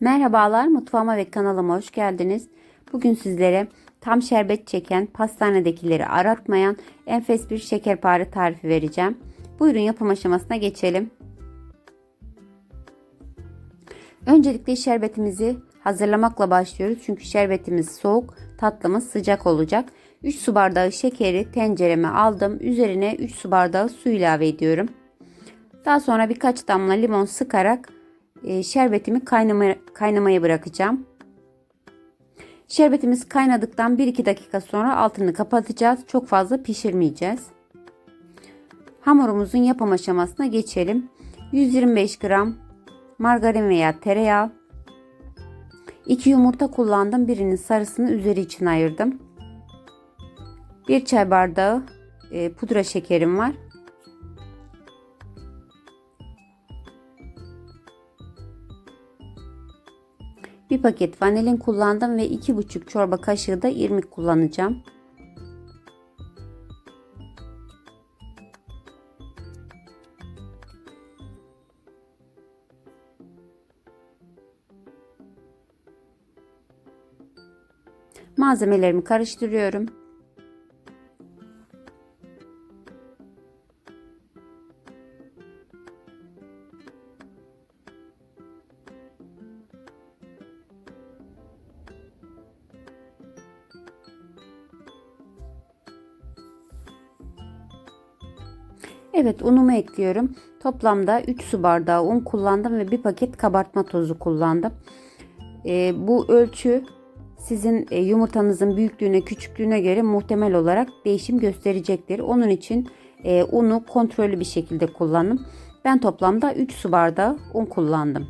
Merhabalar, mutfağıma ve kanalıma hoş geldiniz. Bugün sizlere tam şerbet çeken, pastanedekileri aratmayan enfes bir şekerpare tarifi vereceğim. Buyurun yapım aşamasına geçelim. Öncelikle şerbetimizi hazırlamakla başlıyoruz. Çünkü şerbetimiz soğuk, tatlımız sıcak olacak. 3 su bardağı şekeri tencereme aldım. Üzerine 3 su bardağı su ilave ediyorum. Daha sonra birkaç damla limon sıkarak şerbetimi kaynamaya, kaynamaya bırakacağım. Şerbetimiz kaynadıktan 1-2 dakika sonra altını kapatacağız. Çok fazla pişirmeyeceğiz. Hamurumuzun yapım aşamasına geçelim. 125 gram margarin veya tereyağı, 2 yumurta kullandım. Birinin sarısını üzeri için ayırdım. 1 çay bardağı e, pudra şekerim var. Bir paket vanilin kullandım ve 2,5 çorba kaşığı da irmik kullanacağım. Malzemelerimi karıştırıyorum. Evet unumu ekliyorum. Toplamda 3 su bardağı un kullandım ve bir paket kabartma tozu kullandım. E, bu ölçü sizin e, yumurtanızın büyüklüğüne küçüklüğüne göre muhtemel olarak değişim gösterecektir. Onun için e, unu kontrollü bir şekilde kullanın. Ben toplamda 3 su bardağı un kullandım.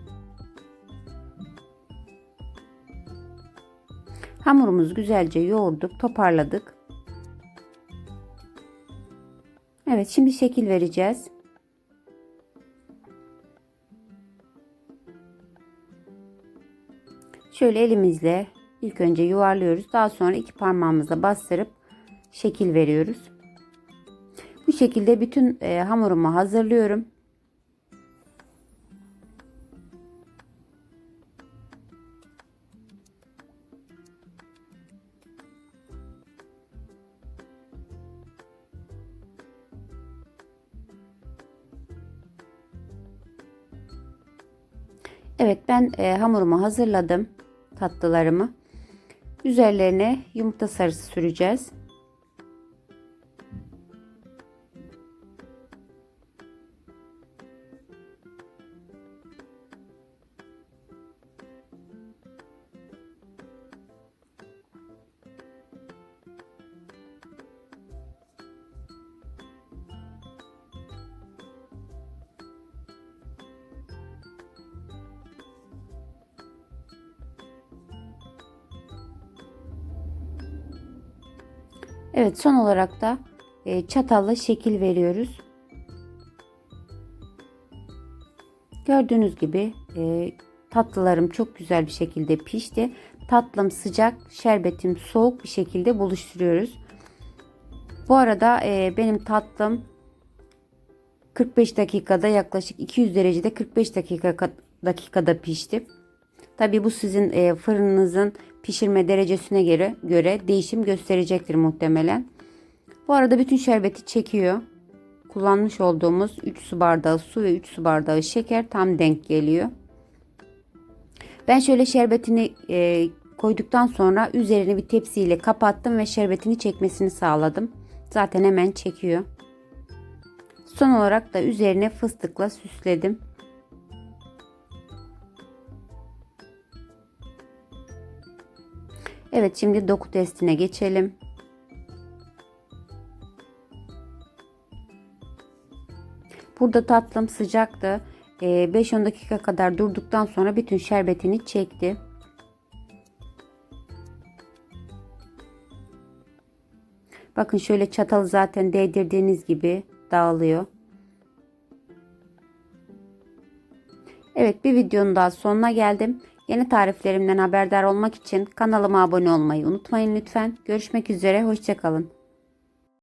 Hamurumuzu güzelce yoğurduk, toparladık. Evet şimdi şekil vereceğiz. Şöyle elimizle ilk önce yuvarlıyoruz. Daha sonra iki parmağımızla bastırıp şekil veriyoruz. Bu şekilde bütün e, hamurumu hazırlıyorum. Evet ben e, hamurumu hazırladım. Tatlılarımı. Üzerlerine yumurta sarısı süreceğiz. Evet son olarak da e, çatalla şekil veriyoruz. Gördüğünüz gibi e, tatlılarım çok güzel bir şekilde pişti. Tatlım sıcak, şerbetim soğuk bir şekilde buluşturuyoruz. Bu arada e, benim tatlım 45 dakikada yaklaşık 200 derecede 45 dakika dakikada pişti. Tabi bu sizin fırınınızın pişirme derecesine göre, göre değişim gösterecektir muhtemelen. Bu arada bütün şerbeti çekiyor. Kullanmış olduğumuz 3 su bardağı su ve 3 su bardağı şeker tam denk geliyor. Ben şöyle şerbetini e, koyduktan sonra üzerini bir tepsiyle kapattım ve şerbetini çekmesini sağladım. Zaten hemen çekiyor. Son olarak da üzerine fıstıkla süsledim. Evet şimdi doku testine geçelim. Burada tatlım sıcaktı. 5-10 ee, dakika kadar durduktan sonra bütün şerbetini çekti. Bakın şöyle çatalı zaten değdirdiğiniz gibi dağılıyor. Evet bir videonun daha sonuna geldim. Yeni tariflerimden haberdar olmak için kanalıma abone olmayı unutmayın lütfen. Görüşmek üzere, hoşçakalın.